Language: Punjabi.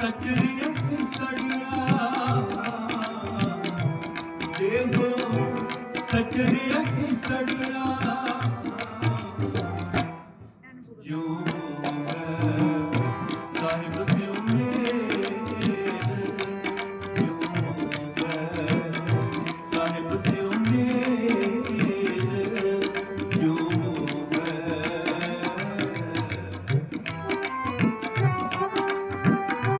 ਦੇਵੋ ਸਚਰੀ ਅਸੀਂ ਸੜੀਆਂ। ਦੇਵੋ